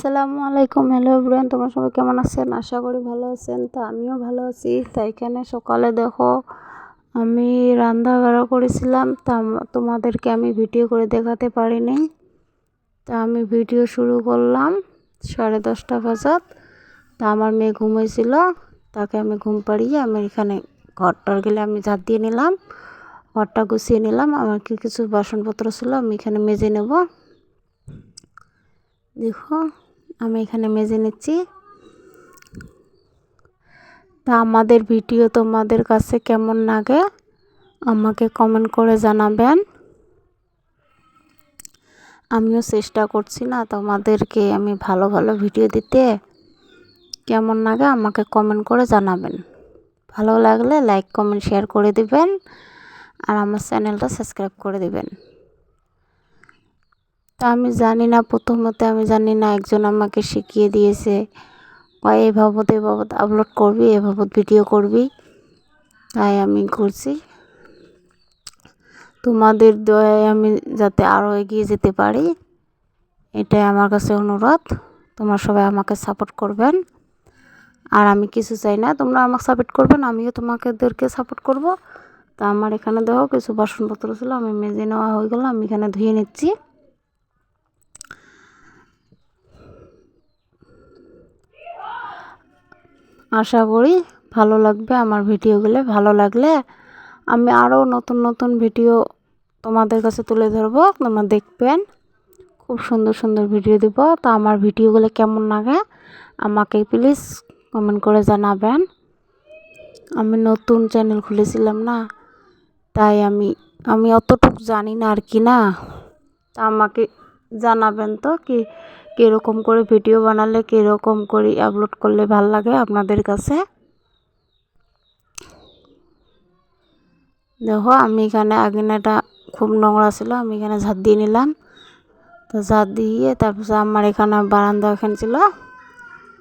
আসসালামু আলাইকুম, hello everyone, তোমরা সবাই কেমন আছেন? আশা করি ভালো আছেন, তো আমিও ভালো আছি। তাই এখানে সকালে দেখো, আমি রান্না বাড়া করেছিলাম, তা তোমাদেরকে আমি ভিডিও করে দেখাতে পারিনি। তা আমি ভিডিও শুরু করলাম, সাড়ে দশটা বাজাত। তা আমার মেয়ে ঘুমাইছিল, তাকে আমি ঘুম পাড়িয়ে আমি এখানে ঘরটার গেলে আমি ঝাঁট দিয়ে নিলাম, ঘরটা গুছিয়ে নিলাম, আমার কি কিছু বাসনপত্র ছিল আমি এখানে মেজে নেব। দেখো আমি এখানে মেজে নিচ্ছি। তা আমাদের ভিডিও তোমাদের কাছে কেমন লাগে আমাকে কমেন্ট করে জানাবেন। আমিও চেষ্টা করছি না তোমাদেরকে আমি ভালো ভালো ভিডিও দিতে। কেমন লাগে আমাকে কমেন্ট করে জানাবেন। ভালো লাগলে লাইক কমেন্ট শেয়ার করে দিবেন। আর আমার চ্যানেলটা সাবস্ক্রাইব করে দিবেন। তা আমি জানি না, প্রথমতে আমি জানি না একজন আমাকে শিখিয়ে দিয়েছে। কয় এ বাবদ এ বাবদ আপলোড করবি, এ বাবদ ভিডিও করবি। তাই আমি করছি। তোমাদের দয়ায় আমি যাতে আরও এগিয়ে যেতে পারি, এটাই আমার কাছে অনুরোধ। তোমরা সবাই আমাকে সাপোর্ট করবেন। আর আমি কিছু চাই না, তোমরা আমাকে সাপোর্ট করবেন আমিও তোমাকেদেরকে সাপোর্ট করব। তা আমার এখানে দেখো, কিছু বাসনপত্র ছিল, আমি মেজে নেওয়া হয়ে গেলো, আমি এখানে ধুয়ে নিচ্ছি। আশা করি ভালো লাগবে আমার ভিডিওগুলো। ভালো লাগলে আমি আরও নতুন নতুন ভিডিও তোমাদের কাছে তুলে ধরবো। তোমরা দেখবেন। খুব সুন্দর সুন্দর ভিডিও দিব। তো আমার ভিডিওগুলো কেমন লাগে আমাকে প্লিজ কমেন্ট করে জানাবেন। আমি নতুন চ্যানেল খুলেছিলাম না, তাই আমি আমি অতটুকু জানি না আর কি না। তা আমাকে জানাবেন তো কি কীরকম করে ভিডিও বানালে কীরকম করে আপলোড করলে ভালো লাগে আপনাদের কাছে? দেখো, আমি এখানে আগিনাটা খুব নোংরা ছিল, আমি এখানে ঝাঁট দিয়ে নিলাম। তো ঝাঁট দিয়ে তারপর আমার এখানে বারান্দা এখানে ছিল,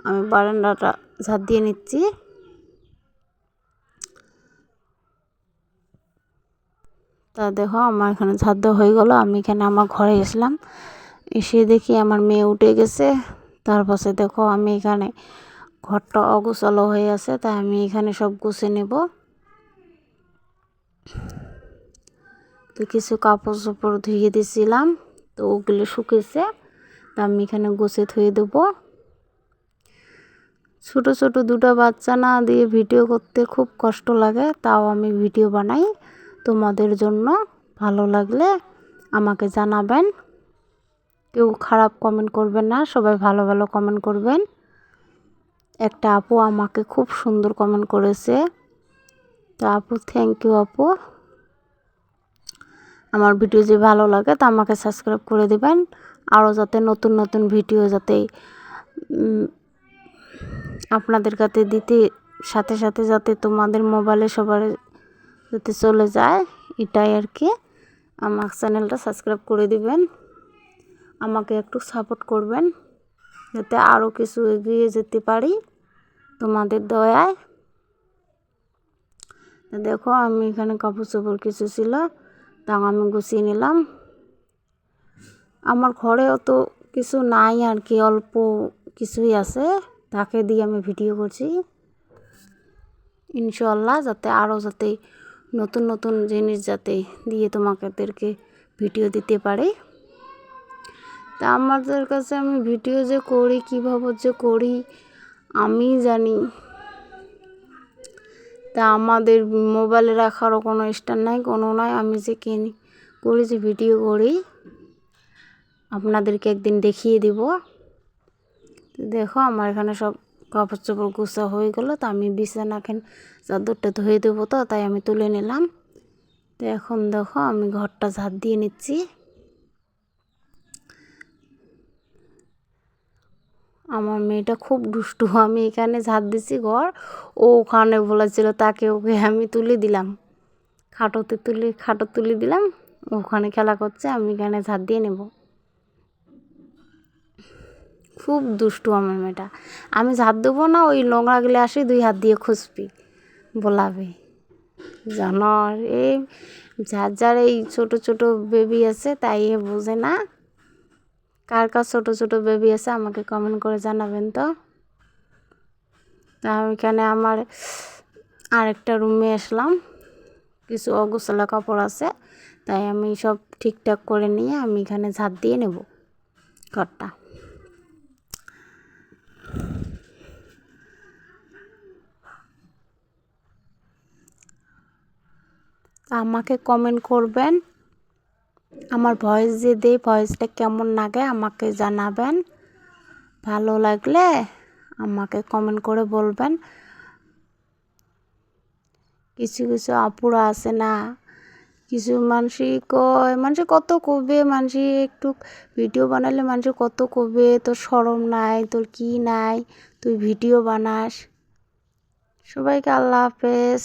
আমি বারান্দাটা ঝাঁট দিয়ে নিচ্ছি। তা দেখো, আমার এখানে ঝাঁট হয়ে গেলো, আমি এখানে আমার ঘরে এসলাম। এসে দেখি আমার মেয়ে উঠে গেছে। তারপরে দেখো আমি এখানে ঘরটা অগোছালো হয়ে আছে, তাই আমি এখানে সব গুছে নেব। তো কিছু কাপড় চোপড় ধুয়ে দিয়েছিলাম তো ওগুলো শুকেছে, তা আমি এখানে গুছে ধুয়ে দেবো। ছোট ছোট দুটো বাচ্চা না দিয়ে ভিডিও করতে খুব কষ্ট লাগে, তাও আমি ভিডিও বানাই। তোমাদের জন্য ভালো লাগলে আমাকে জানাবেন। কেউ খারাপ কমেন্ট করবেন না, সবাই ভালো ভালো কমেন্ট করবেন। একটা আপু আমাকে খুব সুন্দর কমেন্ট করেছে। তো আপু থ্যাংক ইউ আপু। আমার ভিডিও যে ভালো লাগে তা আমাকে সাবস্ক্রাইব করে দেবেন। আরও যাতে নতুন নতুন ভিডিও যাতে আপনাদের কাছে দিতে, সাথে সাথে যাতে তোমাদের মোবাইলে সবার যাতে চলে যায়, এটাই আর কি। আমার চ্যানেলটা সাবস্ক্রাইব করে দিবেন। আমাকে একটু সাপোর্ট করবেন যাতে আরও কিছু এগিয়ে যেতে পারি তোমাদের দয়ায়। দেখো, আমি এখানে কাপড় চোপড় কিছু ছিল তা আমি গুছিয়ে নিলাম। আমার ঘরে অত কিছু নাই আর কি, অল্প কিছুই আছে। তাকে দিয়ে আমি ভিডিও করছি। ইনশাল্লাহ যাতে আরও যাতে নতুন নতুন জিনিস যাতে দিয়ে তোমাকেদেরকে ভিডিও দিতে পারে। তা আমাদের কাছে আমি ভিডিও যে করি, কীভাবে যে করি, আমি জানি। তা আমাদের মোবাইলে রাখারও কোনো স্ট্যান্ড নাই, কোনো নাই, আমি যে কিনি করি, যে ভিডিও করি, আপনাদেরকে একদিন দেখিয়ে দিব। দেখো, আমার এখানে সব কাপড় চোপড় গুছা হয়ে গেলো, তো আমি বিছানা এখন চাদরটা ধুয়ে দেবো তো, তাই আমি তুলে নিলাম। তো এখন দেখো, আমি ঘরটা ঝাঁট দিয়ে নিচ্ছি। আমার মেয়েটা খুব দুষ্টু। আমি এখানে ঝাঁট দিছি ঘর, ও ওখানে বলেছিল, তাকে ওকে আমি তুলে দিলাম। খাটোতে তুলে, খাটো তুলে দিলাম ওখানে খেলা করছে, আমি এখানে ঝাঁট দিয়ে নেব। খুব দুষ্টু আমার মেয়েটা। আমি ঝাঁট দেবো না, ওই নোংরাগুলো আসি দুই হাত দিয়ে খুঁজবি, বলাবে। জানর এই যার যার এই ছোটো ছোটো বেবি আছে, তাই এ বোঝে না। কার কার ছোটো ছোটো বেবি আছে আমাকে কমেন্ট করে জানাবেন তো। আমি এখানে আমার আরেকটা রুমে আসলাম। কিছু অগোছলা কাপড় আছে, তাই আমি সব ঠিকঠাক করে নিয়ে আমি এখানে ঝাঁট দিয়ে নেব ঘরটা। আমাকে কমেন্ট করবেন আমার ভয়েস যে দেই ভয়েসটা কেমন লাগে আমাকে জানাবেন। ভালো লাগলে আমাকে কমেন্ট করে বলবেন। কিছু কিছু আপুরা আছে না, কিছু মানুষই কয় মানুষ কত কবে মানুষ একটু ভিডিও বানালে মানুষ কত কবে, তোর সরম নাই, তোর কি নাই, তুই ভিডিও বানাস। সবাইকে আল্লাহ হাফেজ।